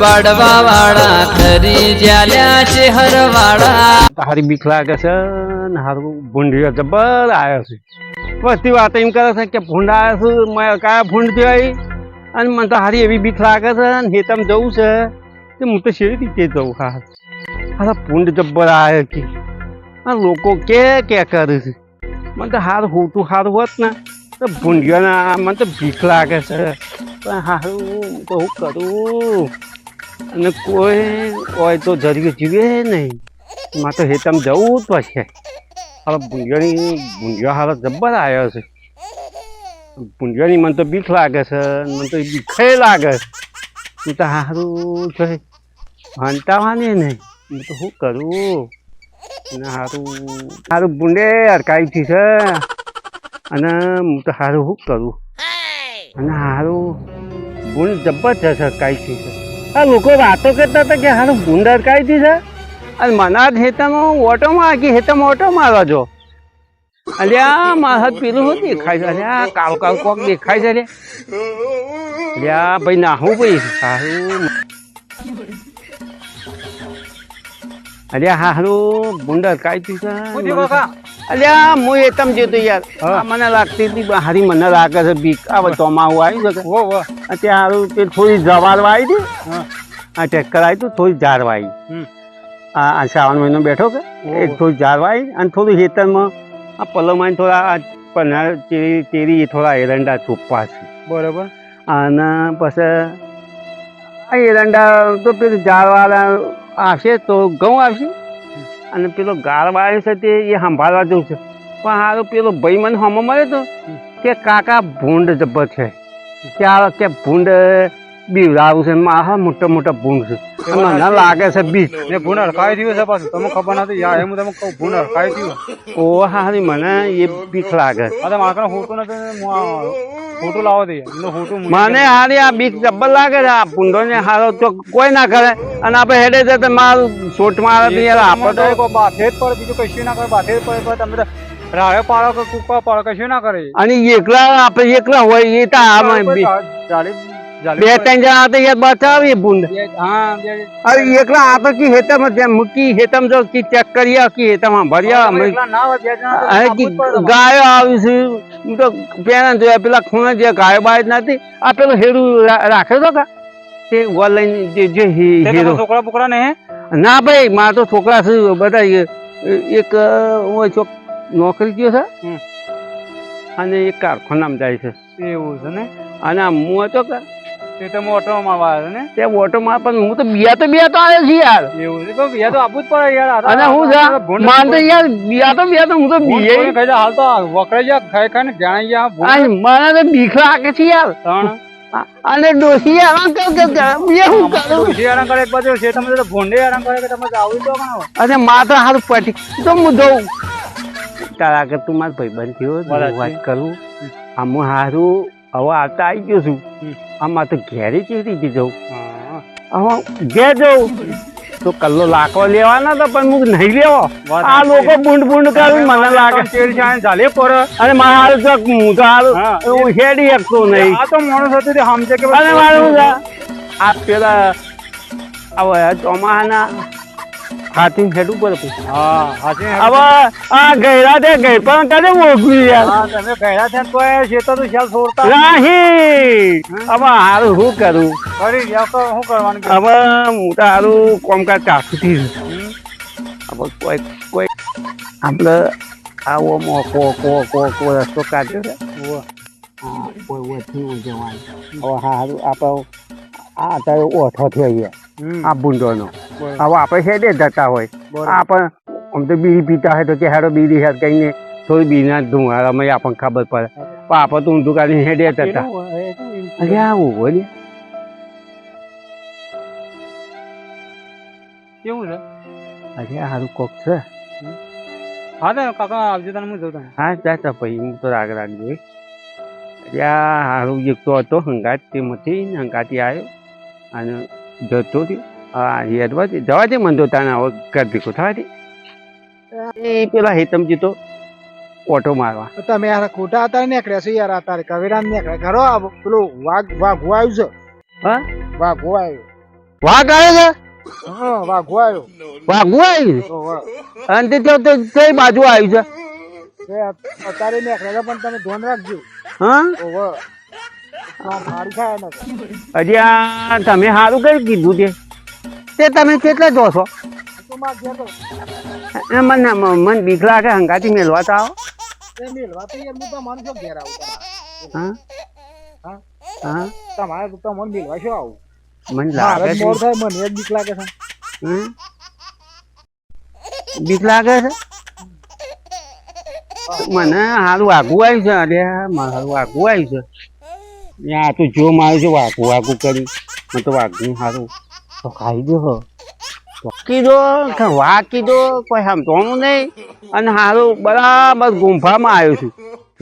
બાડવા વાળા, ખરી જ્યાલ્યા છે હરવાળા હારી બીક લાગે છે ને હારું ભૂંડીઓ જબર આવ્યો છે. પછી વાત એમ કરે છે કે ભૂંડ આવ્યો છે મેં કયા ભૂંડ થયો અને મને તો હારી એવી બીક લાગે છે ને હેતમ જવું છે, તે હું તો શેરી રીતે જવું હા. હારા ભૂંડ જબ્બર આવ્યો કે. આ લોકો કે કે કરે છે? મને તો હાર હોતું હાર હોત ને, તો ભૂંડિયોના મને તો બીક લાગે છે. પણ હારું બહુ કરું. અને કોઈ હોય તો જરી જીવે નહીં. માં તો હેતમ જવું જ પડશે. હવે ભૂંજણી ભૂંજવા હાલ જબ્બર આવ્યો છે. ભૂંજણી મને તો બીક લાગે છે, મને તો બીખે લાગે છે. તો સારું છે. વાંચતાવાની નહીં. હું તો શું કરું? અને સારું સારું ભૂંડે અડકાઈથી છે. અને હું તો સારું શું કરું? અને સારું ભૂંડ જબરજસ્ત અડકાઈથી છે. આ લોકો વાતો કરતા હતા કે હારું ભૂંડ અડકાઈથી દીધા અને મના જ હેતામાં ઓટો માં કે હેતામાં ઓટો મારવા જો. અલ્યા મારા હાથ પેલું શું દેખાય છે? અલ્યા કાવ કાવ કોક દેખાય છે રે અલ્યા ભાઈ નાહું ભાઈ. સારું અલ્યા હારું ભૂંડ અડકાઈથી છે. અલ્યા હું એ તમ જતો યાર મને લાગતી હતી હારી મને લાગે છે બીક. આ બધો ચોમાવું હું આવી શકે વો અત્યારે તે થોડી જવાર આવી હતી. આ ટેક્કર આવી હતું થોડી ઝાડ વાવી આ શ્રાવણ મહિનો બેઠો કે. એક થોડી ઝાડ વાવી અને થોડું હેતરમાં આ પલવમાં થોડા આ પન્ના ચેરી ચેરી થોડા એરંડા ચોપ્પા છે. બરોબર. અને પછી આ એરંડા તો પેલું ઝાડવાળા આવશે તો ઘઉં આવશે? અને પેલો ગાળ વાળ્યો છે તે એ સંભાળવા જવું છે. પણ હારો પેલો ભાઈ મને હમો મળ્યો તો કે કાકા ભૂંડ જબર છે. ત્યાં કે ભૂંડ બીવડાવું છે મારા મોટા મોટા ભૂંડ છે. મને લાગે છે બીક ને ભૂંડ હડકાવી થયું છે પાછું. તમને ખબર નથી? યાર એમ તમે કહું ભૂંડ હડકાવી થયું ઓ હા મને એ બીક લાગે. અરે મારા ફોટો નથી હું આ ફોટો લાવો દઈએ. ફોટો મને હારી આ બીક જબ્બર લાગે છે. આ ભૂંડો ને હારો તો કોઈ ના કરે. અને આપણે હેડે તો મારું સોટ મારે તો યાર આપણે તો બાથે જ પડે બીજું કશું ના કરે બાથે જ પડે તમે તો રાહે પાડો કે કૂકવા પાડો કશું ના કરે. અને એકલા આપણે એકલા હોય એ તો જાળી જાળી બે ત્રણ જણા તો યાર બચાવી બુંદ હા અરે એકલા આ તો કી હેતમ મૂકી હેતમ જો કી ચેક કરીએ કી હેતમ ભર્યા. ગાયો આવી છે. હું તો પેલા જોયા પેલા ખૂણે જે ગાયો બાય નથી આ પેલું રા- રાખ્યો તો કા? તે વોલ લઈને જે હીરો. છોકરા બોકરા ને ના ભાઈ મારા તો છોકરા છે બધા એક છોક નોકરી ગયો છે. અને એક કારખાનામાં જાય છે. એવું છે ને? અને આ હું હતો કે? તે તો મોટો મારવા આવે ને? તે ઓટોમાં પણ હું તો બિયા તો બિયા તો આવે છે યાર. એવું છે? પણ યા તો આપવું જ પડે યાર. અને હું છે માન તો યાર બિયા તો બિયા તો હું તો બીએ કહી દે, હાલ તો વકરે જા ખાઈ ખાઈને જાણી જા. આ મને તો બીક લાગે છે યાર. ત્રણ. અને ડોસી યાર કે કે બિયા હું કરું? ડોસી આરામ કરે બાજુ છે તમે તો ભોંડે આરામ કરે કે તમે જાવું તો પણ. અને માત્ર હાલ પટી તો હું જઉં. તારા કે તું મારો ભાઈબંધ થયો તો વાત કરું. આમ હારું હવે આવતા આવી ગયો છું. આમાં તો ઘેરી કેવી રીતે જવું આમાં ઘેર જવું તો કલ્લો લાકો લેવાના તો પણ હું નહીં લેવો. આ લોકો બુંડ બુંડ કરીને મને લાગે. જાલે પર. અને મારે હારું તો હું તો હાલ હા. હેડી શકતો નહીં. આ તો માણસ હતું તે સમજે કે અને મારું આ પેલા હવે ચોમાહાના હાથી હેડું ઉપર. હા હાચી હવે આ ગયરા તે ગઈ પણ તને મોકલી યાર હા તમે ગયરા છે તો શેતો તો શાલ છોડતા. નહીં હવે હારું શું કરું? કરી રહ્યા તો શું કરવાનું હવે હું તો હારું કોમકાજ હમ. હવે કોઈ કોઈ આપણે આવો મો કો કો કો રસ્તો કાઢ્યો છે. કોઈ ઓછી જવાનું હવે હારું આપણે આ અત્યારે ઓઠો થઈ ગયા. આ ભૂંડોનો. હવે આપણે જ જતા હોય. આપણે આમ તો બીડી પીતા હોય તો કે હેડો બીડી હેડ કહીને થોડી બીડીના ધુમાડામાં આપણને ખબર પડે. પણ આપણે તો ઊંધું કાઢીને હેડે જતા. અરે આવું ને. કેવું છે? અરે સારું કોક છે. હા તો કાકા આવજો તને હું જોઉં તને. હા ચાચા ભાઈ હું તો રાગ રાખજો. ત્યાં હારું સારું એક તો હતો હંગાત તેમાંથી હંગાતી આવ્યો. અને જતો રહ્યો. હા હેડવા દે જવા દે મને તો તાને ઘર ભેગું. થવા દે. એ પેલા હેતમજી તો ઓટો મારવા. તમે યાર ખોટા હતા નીકળ્યા છો યાર તારે કવેરા નીકળ્યા. ઘરો આવો પેલો વાઘ વાઘ આવ્યું છે? હા? વાઘ આવ્યો વાઘ આવ્યો છે? હા વાઘો આવ્યો વાઘું આવ્યું છે અને તે કઈ બાજુ આવ્યું છે? અત્યારે નીકળ્યા પણ તમે ધ્યાન રાખજો. હા? ઓહો હજી તમે સારું કઈ કીધું તે? તે તમે કેટલા જોશો છો? મને મને બીક લાગે હંગાથી મેળવા તો આવો. હું હા? તમારે તો મને મેલવા શું આવું? મને લાગે છે. મને જ બીક લાગે છે? બીક લાગે છે? મને સારું આગું આવ્યું છે અરે સારું આગું આવ્યું છે. આ તો જો મારું છે વાઘું વાઘું કરી? મને તો વાઘું સારું તો ખાઈ દો હો. કીધો, કે વાઘ કીધો, કોઈ સમજવાનું નહીં. અને સારું બરાબર ગુંફામાં આવ્યો છું.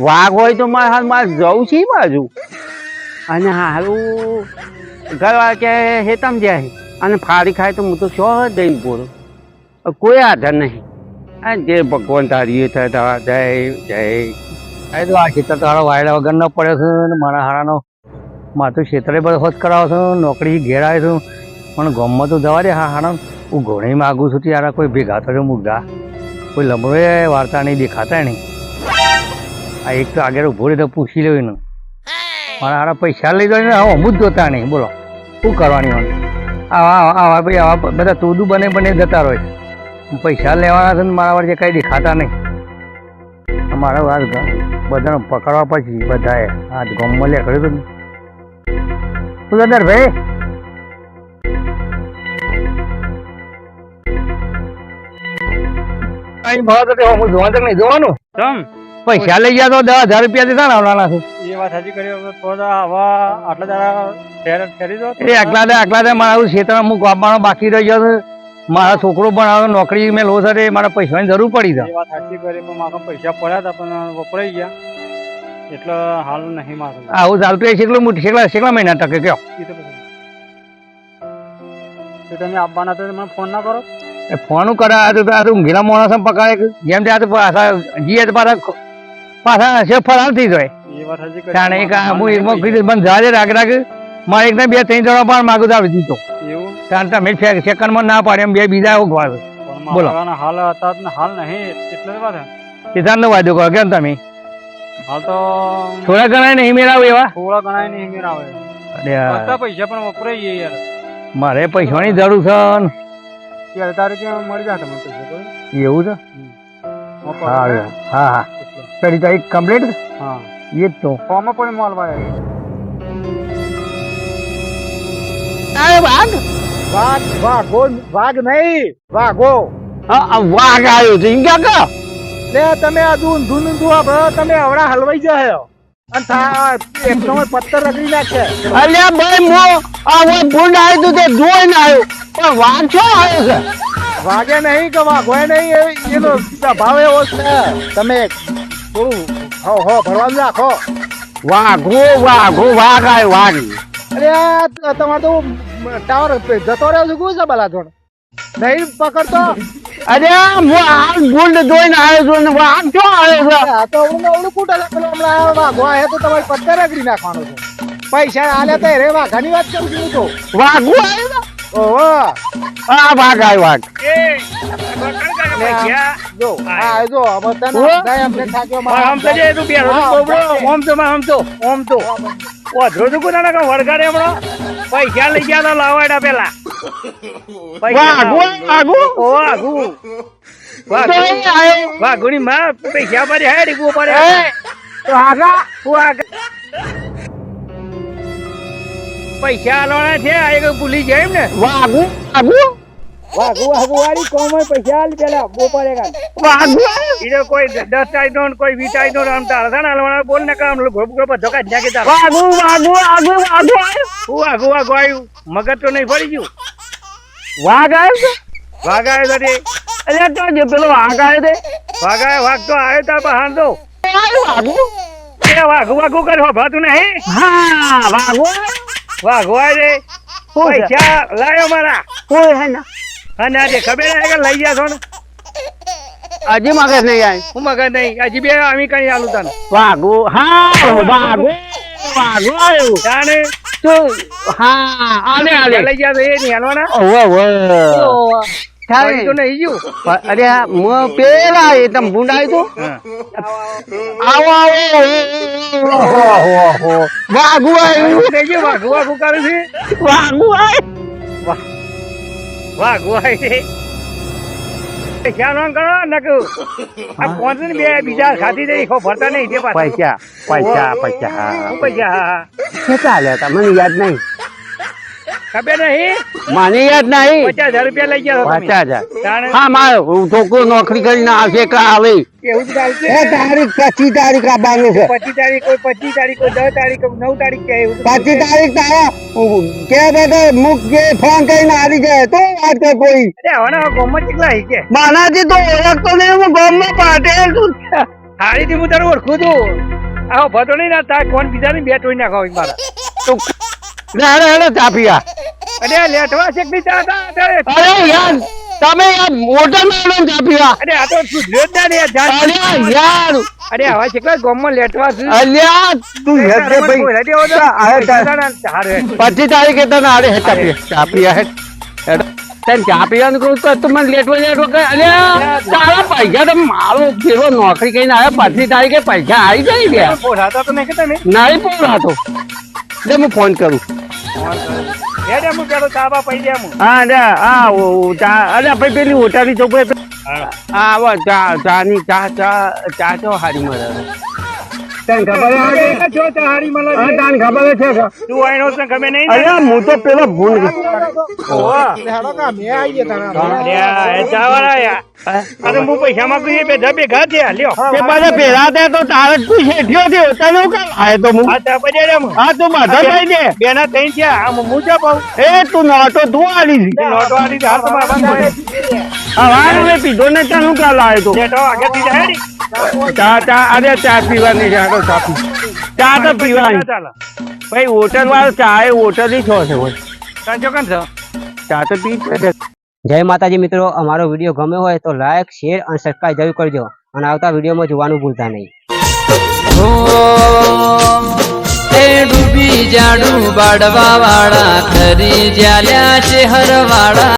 વાઘ હોય તો મારે હાલ મારે જવું છે બાજુ. અને સારું ઘરવાળા કે હેતમ જાય અને ફાડી ખાય તો હું તો શો દઈને પૂરો કોઈ આધાર નહીં. આ જે ભગવાન તારી તારા જય જય. એ તો આ ખેતર તારો વાયડા વગર ન પડ્યો છે મારા હારાનો. માથું ક્ષેત્રે બધો હોત કરાવો છું, નોકરી ઘેર છું. પણ ગામમાં તો જવા દે હા હારા હું ઘણી માગું છું ત્યારે કોઈ ભેગા થયો મુગા કોઈ લમડો વાર્તા નહીં દેખાતા નહીં આ એક તો આગળ ઊભો તો પૂછી લેવું ને મારા હારા પૈસા લઈ જાય ને હવે અમુક જોતા નહીં બોલો શું કરવાની હોય આવા આવા ભાઈ આવા બધા તોદું બને બને જતા રહે પૈસા લેવાના છે ને મારા જે કાંઈ દેખાતા નહીં મારા વાત બધાને પકડવા પછી બધાએ આ ગમમાં લે કર્યું હતું ભાઈ અહીં ભાવ તો હું જોવા તક નહીં જોવાનું. તમ પૈસા લઈ ગયા તો દસ હજાર રૂપિયા દીધા ને આવવાના છે. એ વાત સાચી કરી તો હવા આટલા દાડા ઠેર ઠેરી દો. એ આટલા દે આટલા દે મારા ક્ષેત્રમાં અમુક આપવાનો બાકી રહી ગયો મારા છોકરો પણ હવે નોકરી મેં લો છે મારા પૈસાની જરૂર પડી છે. વાત સાચી કરી પણ મારા પૈસા પડ્યા હતા પણ વપરાઈ ગયા. એટલે હાલ નહીં મારું. આવું ચાલતું છે એટલું મોટી કેટલા કેટલા મહિના ટકે કયો? તો તમે આપવાના તો મને ફોન ના કરો. ફોન કરે તો આ તો ઊંઘેલા માણસ પકડે જેમ તે આ તો પાછા જીએ તો પાછા પાછા છે ફરાર થઈ જાય. વાત કારણ એક હું એકમાં કીધું મને જાજે રાખ રાખ. મારે એકને બે ત્રણ જણા પણ માગું તો આવી દીધો કારણ તમે સેકન્ડમાં ના પાડે એમ બે બીજા એવું ગવાય બોલો. હાલ હતા હાલ નહીં એટલે વાત છે. નો વાયદો કરો કેમ તમે? હાલ તો થોડા ઘણા નહીં મેળાવે એવા? થોડા ઘણા નહીં બધા પૈસા પણ વપરાઈ ગયા યાર. મારે પૈસાની જરૂર છે ને. તારે ત્યાં મળી જાય તમને પૈસા એવું છે? હા ને. હા હા. તારીખ કમ્પ્લીટ હા. એ જ તો. ફોર્મ પણ મળવા વાઘ? વાઘો વાઘ નહીં વાઘો. વાઘ આવ્યો છે. એમ ક્યાં કા લે તમે આ દૂન ધૂન ધૂ આપણે તમે હવડા હલવાઈ જાય અને થા એક સમય પથ્થર રગડી નાખે અલ્યા ભાઈ મો આ હું ભૂંડ આવ્યું તું તે જોઈને આવ્યો પણ વાઘ છો આવ્યો છે? વાગે નહીં કે વાઘોય નહીં એનો ભાવ એવો છે. તમે થોડું હો હો ભરવાનું રાખો. વાઘો વાઘો વાઘ આવ્યો વાઘ. અરે તમારે તો ટાવર જતો રહ્યો છું કોઈ છે બલાધોણ નહીં પકડતો? અરે હું આમ ગુંડ જોઈને આવ્યો છું ને વાઘ ક્યાં આવ્યો છે? આ તો હું ને કૂટે. પેલો હમણાં વાઘો આયો તો તમારે પત્તર રગડી નાખવાનો છે. પૈસા આલે તો રે વાઘાની વાત કરું છું તો. વાઘો આવ્યો? ઓહો. આ વાઘ આવ્યો ભાગ જો આ જો હવે તને આમ તો જે તું બેઠો બોબડો, ઓમ તો માં આમ તો ઓમ તો. ઓધરો તો કોના કાં વળગાડે હમણાં? પૈસા લઈ ગયા તો લાવાડા પેલા. વાઘો વાઘો ઓ આગુ તો વાઘુની માં પૈસા પડે હે ડીગું પડે એ, વાઘા વાઘ પૈસા આલવાના છે આ એક ભૂલી જાય એમ ને. વાઘો વાઘો? વાઘુ વાઘુ વાળી કોમ પૈસા આલ પેલા બોપાડે કાન વાઘુ? ઈડે કોઈ દસ ટાઈ નો કોઈ વીસ તારીખ નો આમ તારા છે ને આલવાના બોલ ને કામ ગ્રુપ ગ્રુપ ધોકા જ્યાં કે તારા. વાઘો વાઘુ વાઘુ વાઘુ હું વાઘુ વાઘુ આવ્યું મગજ તો નહીં ફરી ગયું. વાઘ આવ્યો છે વાઘ આવ્યો તો અરે તો જે પેલો વાઘ આવ્યો છે વાઘ આવ્યો વાઘ તો આવ્યો તા બહાર તો. વાઘુ? વાઘો વાઘુ કર્યો ભાતું નહીં. હા વાઘો વાઘુ આવ્યો શું પૈસા લાયો મારા. કોઈ હે ના? અને આજે ખબર હે કે લઈ ગયા છો ને? હજી મગજ નહીં આવી. હું મગજ નહીં. હજી બે અમે કઈ આલું તને. વાઘો હા વાઘો વાઘો આવ્યો. જાણે? તો હા આલે આલે. લઈ ગયા તો એ નહીં હાલવાના ઓવે. ઓવે. વળી થાય તો નહીં ગયું અરે આ પેલા એ તમ ભૂંડાય તો? આવો આવો ઓહો ઓહો. ઓહો આવ્યું થઈ ગયું? વાઘ વાઘ કરે છે? વાઘ ખ્યાલ કરો નકુ? આ કોણ બે બીજા ખાતી જઈ ખો ભરતા નહીં પૈસા પૈસા પૈસા. શું પૈસા? કેટલા લેતા મને યાદ નહીં. ખબર નહીં? મને યાદ નહીં. પચાસ હજાર રૂપિયા લઈ ગયા પચાસ હજાર. હા મારો છોકરો નોકરી કરીને આવશે કે આવે. એવું જ ચાલશે તારીખ પચીસ તારીખ આવવાનું છે. પચીસ તારીખ કોઈ પચીસ તારીખ કોઈ દસ તારીખ નવ તારીખ કે પચીસ તારીખ તારા કે બધે મુક જે ફોન કરીને આવી જાય તો વાત કર કોઈ. હવે ગોમત કેટલા કે? માનાજી તો ઓળખતો નહીં હું ગામમાં પાટેલ છું. હારીથી હું તારું ઓળખું છું. આવો ભતો નહીં ના તાર કોણ બીજાની બે ટોઈ નાખો હોય મારા રે હેડે હેડે અરે લેટવા છે કે અરે યાર તમે યાર મોટર મેળો ચા પીવા અરે આ તો સુધર્યો જોતા ને યાર અરે યાર. અરે હવે કેટલા ગામમાં લેટવા છે? અલ્યા તું હેડ દે ભાઈ. કોઈ રેડી હો તો? આ તા- હારું. ના અરે ચા પીવા ચા પીવા હેડ. હેડ. તને ચા પીવાનું કહું તો તું મને લેટવો લેટવો કરે અલ્યા તારા પૈસા તો મારો ફેરો નોકરી કરીને આવ્યા. પચીસ તારીખે પૈસા આવી જાય ગયા તો નહીં કે તમે નહીં પૂરાતો લે હું ફોન કરું. હેડ એમ હું પેલો ચાબા દે હા ઓ- ઓ ચા ભાઈ પેલી હોટાની ચોકડી હા. આવો ચા ચાની ચા ચા ચા ચો હારી મળે તને ખબર છે. તને ખબર છે તું આઈનો છે ગમે નહીં અરે હું તો પેલો ભૂલ હેડો કા મેં આવી તારા લ્યા, એ અરે હું પૈસા માંગુ એ બેઠા ભેગા છે લ્યો. તે બધા ભેગા થયા તો તારે તું શેઠિયો થયો? તને હું કામ? આયો તો હું હા તો પછી હા. તું બધા થઈ દે બેના ત્રણ થયા. આમ હું ચા પાઉં એ તું નોટો તું આલી નોટો આલી હાથમાં બાંધો. મેં પીધો ને કાલ આવ્યો તો. જાય ને. ચા ચા અરે ચા પીવાની છે હાલો ચા ચા તો પીવાની. ભાઈ હોટલ વાળો ચા એ હોટલની છો છે ભાઈ. તાર ચોકન છો? ચા તો પી જય માતાજી મિત્રો અમારો વીડિયો ગમ્યો હોય તો લાઈક શેર અને સબસ્ક્રાઈબ જરૂર કરજો. અને આવતા વિડીયોમાં જોવાનું ભૂલતા નહીં. હો એ ડૂબી જાડું બાડવા વાળા ખરી જ્યાલ્યા છે હરવાળા.